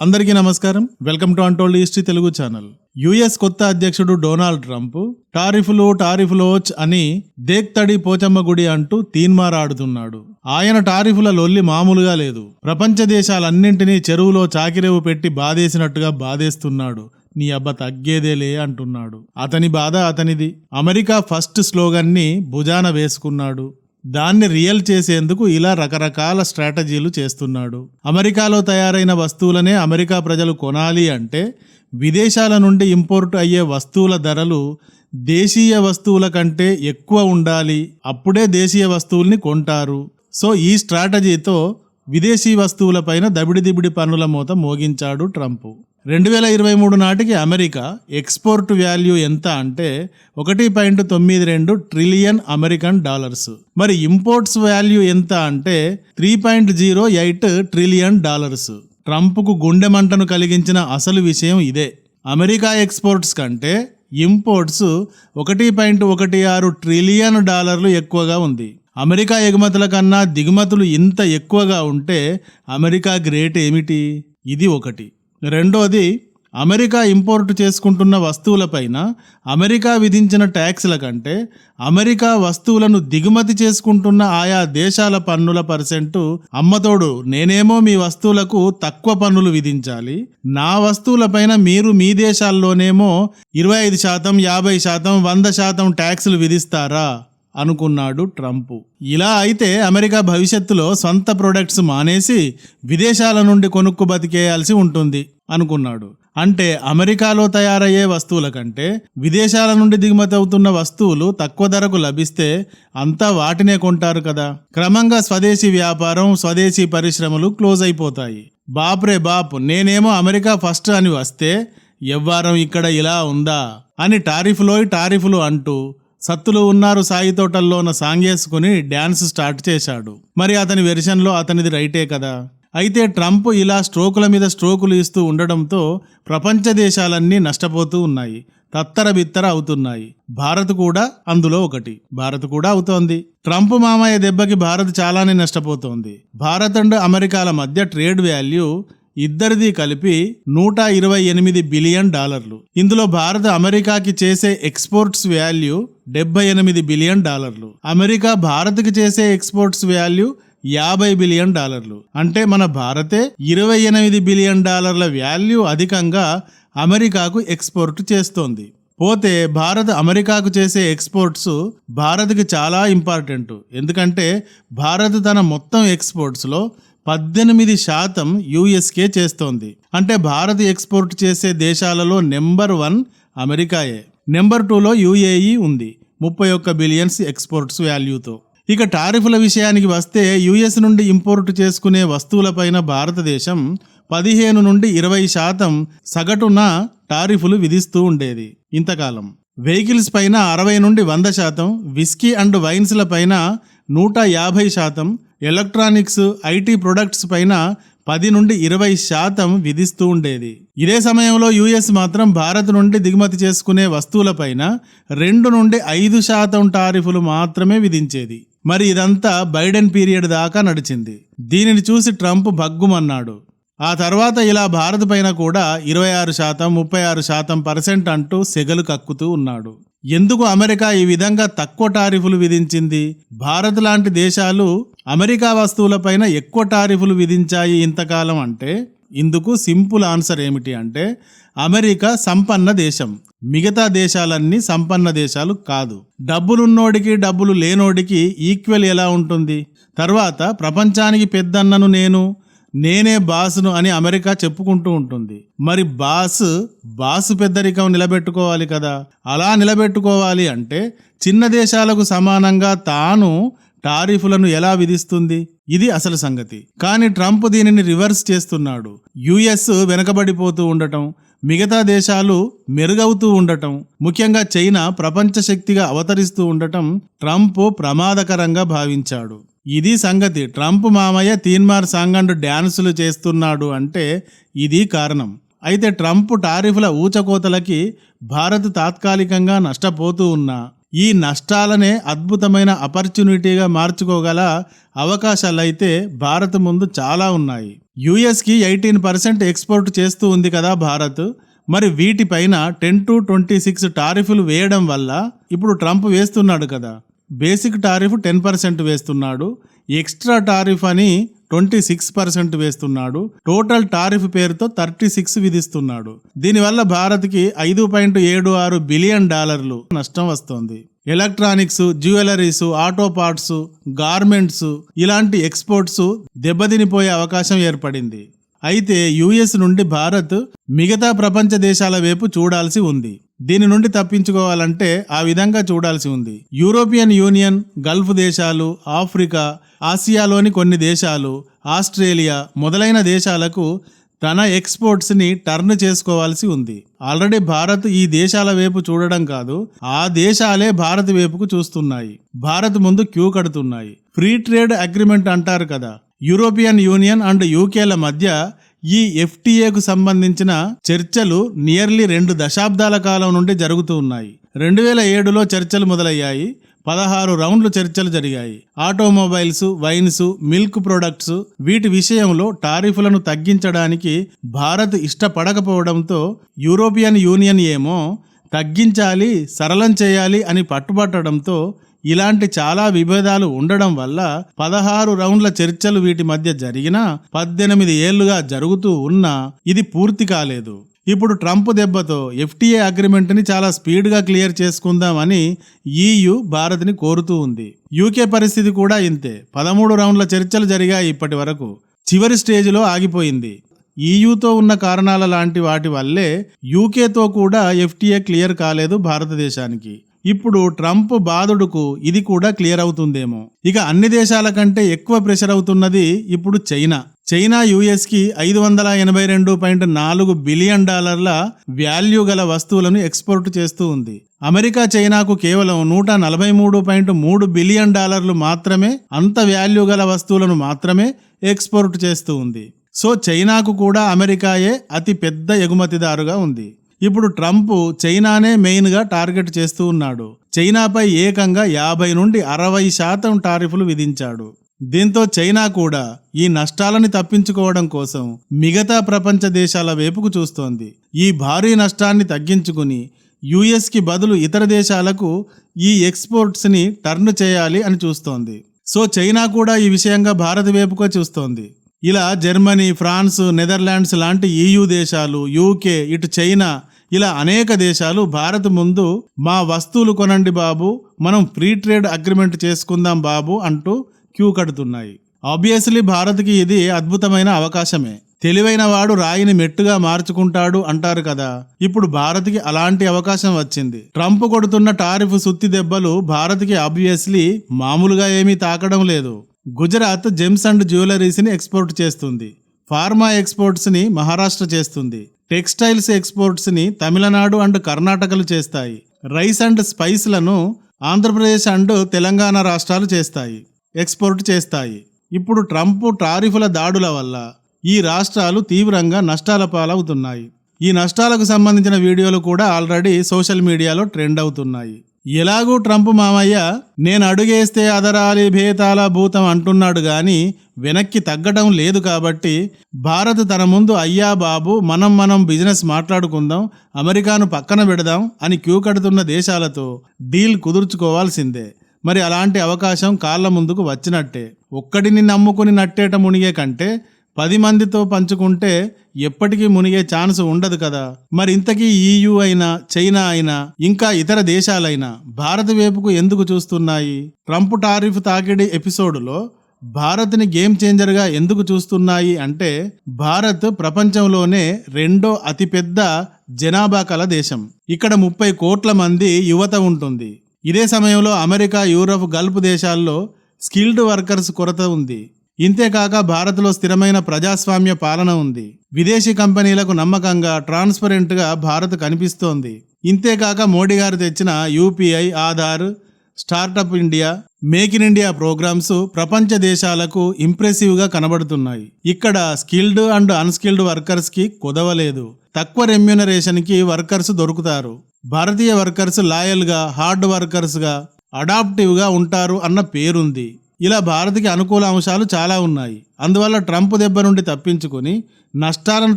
అందరికీ నమస్కారం. Welcome to untold history Telugu channel. US కొత్త అధ్యక్షుడు డొనాల్డ్ ట్రంప్ టారిఫ్లు టారిఫ్లోచ్ అని దేక్తడి పోచమ్మ గుడి అంటూ తీన్మారాడుతున్నాడు. ఆయన టారిఫుల లొల్లి మామూలుగా లేదు. ప్రపంచ దేశాలన్నింటినీ చెరువులో చాకిరేవు పెట్టి బాధేసినట్టుగా బాధేస్తున్నాడు. నీ అబ్బ తగ్గేదేలే అంటున్నాడు. అతని బాధ అతనిది. అమెరికా ఫస్ట్ స్లోగన్ని భుజాన వేసుకున్నాడు. దాన్ని రియల్ చేసేందుకు ఇలా రకరకాల స్ట్రాటజీలు చేస్తున్నాడు. అమెరికాలో తయారైన వస్తువులనే అమెరికా ప్రజలు కొనాలి అంటే విదేశాల నుండి ఇంపోర్ట్ అయ్యే వస్తువుల ధరలు దేశీయ వస్తువుల కంటే ఎక్కువ ఉండాలి. అప్పుడే దేశీయ వస్తువుల్ని కొంటారు. సో ఈ స్ట్రాటజీతో విదేశీ వస్తువులపైన దబిడి దిబిడి పన్నుల మూత మోగించాడు ట్రంప్. రెండు వేల ఇరవై మూడు నాటికి అమెరికా ఎక్స్పోర్ట్ వాల్యూ ఎంత అంటే ఒకటి పాయింట్ తొమ్మిది రెండు ట్రిలియన్ అమెరికన్ డాలర్స్. మరి ఇంపోర్ట్స్ వాల్యూ ఎంత అంటే three point zero eight trillion dollars. ట్రంప్కు గుండె మంటను కలిగించిన అసలు విషయం ఇదే. అమెరికా ఎక్స్పోర్ట్స్ కంటే ఇంపోర్ట్స్ ఒకటి పాయింట్ ఒకటి ఆరు ట్రిలియన్ డాలర్లు ఎక్కువగా ఉంది. అమెరికా ఎగుమతుల కన్నా దిగుమతులు ఇంత ఎక్కువగా ఉంటే అమెరికా గ్రేట్ ఏమిటి? ఇది ఒకటి. రెండోది అమెరికా ఇంపోర్ట్ చేసుకుంటున్న వస్తువులపైన అమెరికా విధించిన ట్యాక్స్ల కంటే అమెరికా వస్తువులను దిగుమతి చేసుకుంటున్న ఆయా దేశాల పన్నుల పర్సెంటు అమ్మతోడు నేనేమో మీ వస్తువులకు తక్కువ పన్నులు విధించాలి. నా వస్తువులపైన మీరు మీ దేశాల్లోనేమో ఇరవై ఐదు శాతం యాభై శాతం వంద శాతం ట్యాక్సులు విధిస్తారా? అనుకున్నాడు ట్రంప్. ఇలా అయితే అమెరికా భవిష్యత్తులో సొంత ప్రొడక్ట్స్ మానేసి విదేశాల నుండి కొనుక్కు బతికేయాల్సి ఉంటుంది. అనుకున్నాడు. అంటే అమెరికాలో తయారయ్యే వస్తువుల కంటే విదేశాల నుండి దిగుమతి అవుతున్న వస్తువులు తక్కువ ధరకు లభిస్తే అంతా వాటినే కొంటారు కదా. క్రమంగా స్వదేశీ వ్యాపారం స్వదేశీ పరిశ్రమలు క్లోజ్ అయిపోతాయి. బాప్రే బాప్ నేనేమో అమెరికా ఫస్ట్ అని వస్తే ఎవ్వారం ఇక్కడ ఇలా ఉందా? అని టారిఫ్లోయ్ టారిఫ్లు అంటూ సత్తులు ఉన్నారు సాయి తోటల్లోన సాంగేసుకుని డ్యాన్స్ స్టార్ట్ చేశాడు. మరి అతని వెర్షన్లో అతనిది రైటే కదా. అయితే ట్రంప్ ఇలా స్ట్రోకుల మీద స్ట్రోకులు ఇస్తూ ఉండడంతో ప్రపంచ దేశాలన్నీ నష్టపోతూ ఉన్నాయి. తత్తర బిత్తర అవుతున్నాయి. భారత్ కూడా అందులో ఒకటి. భారత్ కూడా అవుతోంది. ట్రంప్ మామయ్య దెబ్బకి భారత్ చాలానే నష్టపోతోంది. భారత్ అండ్ అమెరికాల మధ్య ట్రేడ్ వాల్యూ ఇద్దరిది కలిపి నూట ఇరవై ఎనిమిది బిలియన్ డాలర్లు. ఇందులో భారత్ అమెరికాకి చేసే ఎక్స్పోర్ట్స్ వాల్యూ డెబ్బై ఎనిమిది బిలియన్ డాలర్లు. అమెరికా భారత్కి చేసే ఎక్స్పోర్ట్స్ వాల్యూ యాభై బిలియన్ డాలర్లు. అంటే మన భారతే ఇరవై ఎనిమిది బిలియన్ డాలర్ల వాల్యూ అధికంగా అమెరికాకు ఎక్స్పోర్ట్ చేస్తోంది. పోతే భారత్ అమెరికాకు చేసే ఎక్స్పోర్ట్స్ భారత్కి చాలా ఇంపార్టెంట్. ఎందుకంటే భారత్ తన మొత్తం ఎక్స్పోర్ట్స్లో పద్దెనిమిది శాతం యుఎస్కే చేస్తోంది. అంటే భారత్ ఎక్స్పోర్ట్ చేసే దేశాలలో నెంబర్ వన్ అమెరికాయే. నెంబర్ టూలో యుఏఈ ఉంది. ముప్పై ఒక్క బిలియన్స్ ఎక్స్పోర్ట్స్ వాల్యూతో. ఇక టారిఫ్ల విషయానికి వస్తే యుఎస్ నుండి ఇంపోర్ట్ చేసుకునే వస్తువులపైన భారతదేశం పదిహేను నుండి ఇరవై శాతం సగటున టారిఫ్లు విధిస్తూ ఉండేది ఇంతకాలం. వెహికల్స్ పైన అరవై నుండి వంద శాతం విస్కీ అండ్ వైన్స్ల పైన నూట యాభై శాతం ఎలక్ట్రానిక్స్ ఐటీ ప్రొడక్ట్స్ పైన పది నుండి ఇరవై శాతం విధిస్తూ ఉండేది. ఇదే సమయంలో యుఎస్ మాత్రం భారత్ నుండి దిగుమతి చేసుకునే వస్తువులపైన రెండు నుండి ఐదు శాతం టారిఫ్లు మాత్రమే విధించేది. మరి ఇదంతా బైడెన్ పీరియడ్ దాకా నడిచింది. దీనిని చూసి ట్రంప్ భగ్గుమన్నాడు. ఆ తర్వాత ఇలా భారత్ పైన కూడా ఇరవై ఆరు శాతం ముప్పై ఆరు శాతం పర్సెంట్ అంటూ సెగలు కక్కుతూ ఉన్నాడు. ఎందుకు అమెరికా ఈ విధంగా తక్కువ టారిఫులు విధించింది? భారత్ లాంటి దేశాలు అమెరికా వస్తువులపైన ఎక్కువ టారిఫులు విధించాయి ఇంతకాలం అంటే ఇందుకు సింపుల్ ఆన్సర్ ఏమిటి అంటే అమెరికా సంపన్న దేశం. మిగతా దేశాలన్నీ సంపన్న దేశాలు కాదు. డబ్బులున్నోడికి డబ్బులు లేనోడికి ఈక్వల్ ఎలా ఉంటుంది? తర్వాత ప్రపంచానికి పెద్దన్నను నేను నేనే బాసును అని అమెరికా చెప్పుకుంటూ ఉంటుంది. మరి బాస్ బాసు పెద్దరికం నిలబెట్టుకోవాలి కదా? అలా నిలబెట్టుకోవాలి అంటే చిన్న దేశాలకు సమానంగా తాను టారిఫులను ఎలా విధిస్తుంది? ఇది అసలు సంగతి. కానీ ట్రంప్ దీనిని రివర్స్ చేస్తున్నాడు. యుఎస్ వెనకబడిపోతూ ఉండటం మిగతా దేశాలు మెరుగవుతూ ఉండటం ముఖ్యంగా చైనా ప్రపంచ శక్తిగా అవతరిస్తూ ఉండటం ట్రంప్ ప్రమాదకరంగా భావించాడు. ఇది సంగతి. ట్రంప్ మామయ్య తీన్మార్ సాంగండు డ్యాన్సులు చేస్తున్నాడు అంటే ఇది కారణం. అయితే ట్రంప్ టారిఫ్ల ఊచకోతలకి భారత్ తాత్కాలికంగా నష్టపోతూ ఉన్నా ఈ నష్టాలనే అద్భుతమైన ఆపర్చునిటీగా మార్చుకోగల అవకాశాలైతే భారత్ ముందు చాలా ఉన్నాయి. యుఎస్కి ఎయిటీన్ పర్సెంట్ ఎక్స్పోర్ట్ చేస్తూ ఉంది కదా భారత్. మరి వీటిపైన టెన్ టు ట్వంటీ సిక్స్ టారిఫ్లు వేయడం వల్ల ఇప్పుడు ట్రంప్ వేస్తున్నాడు కదా. బేసిక్ టారిఫ్ టెన్ పర్సెంట్ వేస్తున్నాడు. ఎక్స్ట్రా టారిఫ్ అని ట్వంటీ సిక్స్ పర్సెంట్ వేస్తున్నాడు. టోటల్ టారిఫ్ పేరుతో థర్టీ సిక్స్ విధిస్తున్నాడు. దీనివల్ల భారత్కి ఐదు పాయింట్ ఏడు ఆరు బిలియన్ డాలర్లు నష్టం వస్తోంది. Electronics jewelleries auto parts garments ఇలాంటి ఎక్స్పోర్ట్స్ దెబ్బతినిపోయే అవకాశం ఏర్పడింది. అయితే యుఎస్ నుండి భారత్ మిగతా ప్రపంచ దేశాల వైపు చూడాల్సి ఉంది. దీని నుండి తప్పించుకోవాలంటే ఆ విధంగా చూడాల్సి ఉంది. యూరోపియన్ యూనియన్ గల్ఫ్ దేశాలు ఆఫ్రికా ఆసియాలోని కొన్ని దేశాలు ఆస్ట్రేలియా మొదలైన దేశాలకు తన ఎక్స్పోర్ట్స్ని టర్న్ చేసుకోవాల్సి ఉంది. ఆల్రెడీ భారత్ ఈ దేశాల వైపు చూడడం కాదు ఆ దేశాలే భారత్ వైపుకు చూస్తున్నాయి. భారత్ ముందు క్యూ కడుతున్నాయి. ఫ్రీ ట్రేడ్ అగ్రిమెంట్ అంటారు కదా. యూరోపియన్ యూనియన్ అండ్ యూకేల మధ్య ఈ ఎఫ్టీఏకు సంబంధించిన చర్చలు నియర్లీ రెండు దశాబ్దాల కాలం నుండి జరుగుతూ ఉన్నాయి. రెండు వేల ఏడులో చర్చలు మొదలయ్యాయి. పదహారు రౌండ్లు చర్చలు జరిగాయి. ఆటోమొబైల్స్ వైన్స్ మిల్క్ ప్రొడక్ట్స్ వీటి విషయంలో టారిఫ్లను తగ్గించడానికి భారత్ ఇష్టపడకపోవడంతో యూరోపియన్ యూనియన్ ఏమో తగ్గించాలి సరళం చేయాలి అని పట్టుబట్టడంతో ఇలాంటి చాలా విభేదాలు ఉండడం వల్ల పదహారు రౌండ్ల చర్చలు వీటి మధ్య జరిగినా పద్దెనిమిది ఏళ్ళుగా జరుగుతూ ఉన్నా ఇది పూర్తి కాలేదు. ఇప్పుడు ట్రంప్ దెబ్బతో ఎఫ్టీఏ అగ్రిమెంట్ని చాలా స్పీడ్గా క్లియర్ చేసుకుందామని ఈయు భారత్ని కోరుతూ ఉంది. యూకే పరిస్థితి కూడా ఇంతే. పదమూడు రౌండ్ల చర్చలు జరిగాయి ఇప్పటి వరకు. చివరి స్టేజ్లో ఆగిపోయింది. ఈయూతో ఉన్న కారణాల లాంటి వాటి వల్లే యూకేతో కూడా ఎఫ్టీఏ క్లియర్ కాలేదు భారతదేశానికి. ఇప్పుడు ట్రంప్ బాధుడుకు ఇది కూడా క్లియర్ అవుతుందేమో. ఇక అన్ని దేశాల కంటే ఎక్కువ ప్రెషర్ అవుతున్నది ఇప్పుడు చైనా. చైనా యుఎస్కి ఐదు వందల ఎనభై రెండు పాయింట్ నాలుగు బిలియన్ డాలర్ల వాల్యూ గల వస్తువులను ఎక్స్పోర్ట్ చేస్తూ ఉంది. అమెరికా చైనాకు కేవలం నూట నలభై మూడు పాయింట్ మూడు బిలియన్ డాలర్లు మాత్రమే అంత వాల్యూ గల వస్తువులను మాత్రమే ఎక్స్పోర్ట్ చేస్తూ ఉంది. సో చైనాకు కూడా అమెరికాయే అతి పెద్ద ఎగుమతిదారుగా ఉంది. ఇప్పుడు ట్రంప్ చైనానే మెయిన్గా టార్గెట్ చేస్తూ ఉన్నాడు. చైనాపై ఏకంగా యాభై నుండి అరవై శాతం టారిఫ్లు విధించాడు. దీంతో చైనా కూడా ఈ నష్టాలని తప్పించుకోవడం కోసం మిగతా ప్రపంచ దేశాల వైపుకు చూస్తోంది. ఈ భారీ నష్టాన్ని తగ్గించుకుని యుఎస్కి బదులు ఇతర దేశాలకు ఈ ఎక్స్పోర్ట్స్ని టర్న్ చేయాలి అని చూస్తోంది. సో చైనా కూడా ఈ విషయంగా భారత్ వైపుగా చూస్తోంది. ఇలా జర్మనీ ఫ్రాన్స్ నెదర్లాండ్స్ లాంటి ఈయూ దేశాలు యూకే ఇటు చైనా ఇలా అనేక దేశాలు భారత్ ముందు మా వస్తువులు కొనండి బాబు మనం ఫ్రీ ట్రేడ్ అగ్రిమెంట్ చేసుకుందాం బాబు అంటూ క్యూ కడుతున్నాయి. ఆబ్వియస్లీ భారత్కి ఇది అద్భుతమైన అవకాశమే. తెలివైన వాడు రాయిని మెట్టుగా మార్చుకుంటాడు అంటారు కదా. ఇప్పుడు భారత్కి అలాంటి అవకాశం వచ్చింది. ట్రంప్ కొడుతున్న టారిఫ్ సుత్తి దెబ్బలు భారత్కి ఆబ్వియస్లీ మామూలుగా ఏమీ తాకడం లేదు. గుజరాత్ జెమ్స్ అండ్ జ్యువెలరీస్ని ఎక్స్పోర్ట్ చేస్తుంది. ఫార్మా ఎక్స్పోర్ట్స్ని మహారాష్ట్ర చేస్తుంది. టెక్స్టైల్స్ ఎక్స్పోర్ట్స్ని తమిళనాడు అండ్ కర్ణాటకలు చేస్తాయి. రైస్ అండ్ స్పైస్లను ఆంధ్రప్రదేశ్ అండ్ తెలంగాణ రాష్ట్రాలు చేస్తాయి. ఎక్స్పోర్ట్ చేస్తాయి. ఇప్పుడు ట్రంప్ టారిఫుల దాడుల వల్ల ఈ రాష్ట్రాలు తీవ్రంగా నష్టాల పాలవుతున్నాయి. ఈ నష్టాలకు సంబంధించిన వీడియోలు కూడా ఆల్రెడీ సోషల్ మీడియాలో ట్రెండ్ అవుతున్నాయి. ఎలాగూ ట్రంప్ మామయ్య నేను అడుగేస్తే అదరాలి భేతాల భూతం అంటున్నాడు గాని వెనక్కి తగ్గడం లేదు కాబట్టి భారత్ తన ముందు అయ్యా బాబు మనం మనం బిజినెస్ మాట్లాడుకుందాం అమెరికాను పక్కన పెడదాం అని క్యూ కడుతున్న దేశాలతో డీల్ కుదుర్చుకోవాల్సిందే. మరి అలాంటి అవకాశం కాళ్ళ ముందుకు వచ్చినట్టే. ఒక్కడిని నమ్ముకుని నట్టేట మునిగే కంటే పది మందితో పంచుకుంటే ఎప్పటికీ మునిగే ఛాన్స్ ఉండదు కదా. మరి ఇంతకీ ఈయూ అయినా చైనా అయినా ఇంకా ఇతర దేశాలైనా భారత్ వైపుకు ఎందుకు చూస్తున్నాయి? ట్రంప్ టారిఫ్ తాకిడి ఎపిసోడ్లో భారత్ని గేమ్ చేంజర్గా ఎందుకు చూస్తున్నాయి అంటే భారత్ ప్రపంచంలోనే రెండో అతిపెద్ద జనాభా కల దేశం. ఇక్కడ ముప్పై కోట్ల మంది యువత ఉంటుంది. ఇదే సమయంలో అమెరికా యూరప్ గల్ఫ్ దేశాల్లో స్కిల్డ్ వర్కర్స్ కొరత ఉంది. ఇంతేకాక భారత్లో స్థిరమైన ప్రజాస్వామ్య పాలన ఉంది. విదేశీ కంపెనీలకు నమ్మకంగా ట్రాన్స్పరెంట్గా భారత్ కనిపిస్తోంది. ఇంతేకాక మోడీ గారు తెచ్చిన UPI Aadhaar startup India make in India programs ప్రపంచ దేశాలకు ఇంప్రెసివ్గా కనబడుతున్నాయి. ఇక్కడ స్కిల్డ్ అండ్ అన్స్కిల్డ్ వర్కర్స్కి కుదవలేదు. తక్కువ రెమ్యూనరేషన్కి వర్కర్స్ దొరుకుతారు. భారతీయ వర్కర్స్ లాయల్గా హార్డ్ వర్కర్స్గా అడాప్టివ్గా ఉంటారు అన్న పేరుంది. ఇలా భారత్కి అనుకూల అంశాలు చాలా ఉన్నాయి. అందువల్ల ట్రంప్ దెబ్బ నుండి తప్పించుకొని నష్టాలను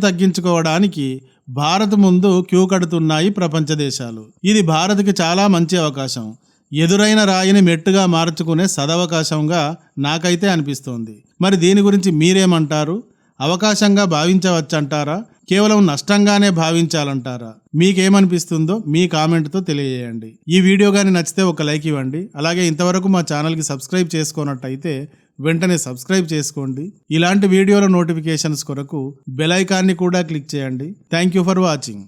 తగ్గించుకోవడానికి భారత్ ముందు క్యూ కడుతున్నాయి ప్రపంచ దేశాలు. ఇది భారత్కి చాలా మంచి అవకాశం. ఎదురైన రాయిని మెట్టుగా మార్చుకునే సదవకాశంగా నాకైతే అనిపిస్తోంది. మరి దీని గురించి మీరేమంటారు? అవకాశంగా భావించవచ్చంటారా? కేవలం నష్టంగానే భావించాలంటారా? మీకేమనిపిస్తుందో మీ కామెంట్తో తెలియజేయండి. ఈ వీడియో కానీ నచ్చితే ఒక లైక్ ఇవ్వండి. అలాగే ఇంతవరకు మా ఛానల్కి సబ్స్క్రైబ్ చేసుకున్నట్టయితే వెంటనే సబ్స్క్రైబ్ చేసుకోండి. ఇలాంటి వీడియోల నోటిఫికేషన్స్ కొరకు బెల్ ఐకాన్ని కూడా క్లిక్ చేయండి. Thank you for watching.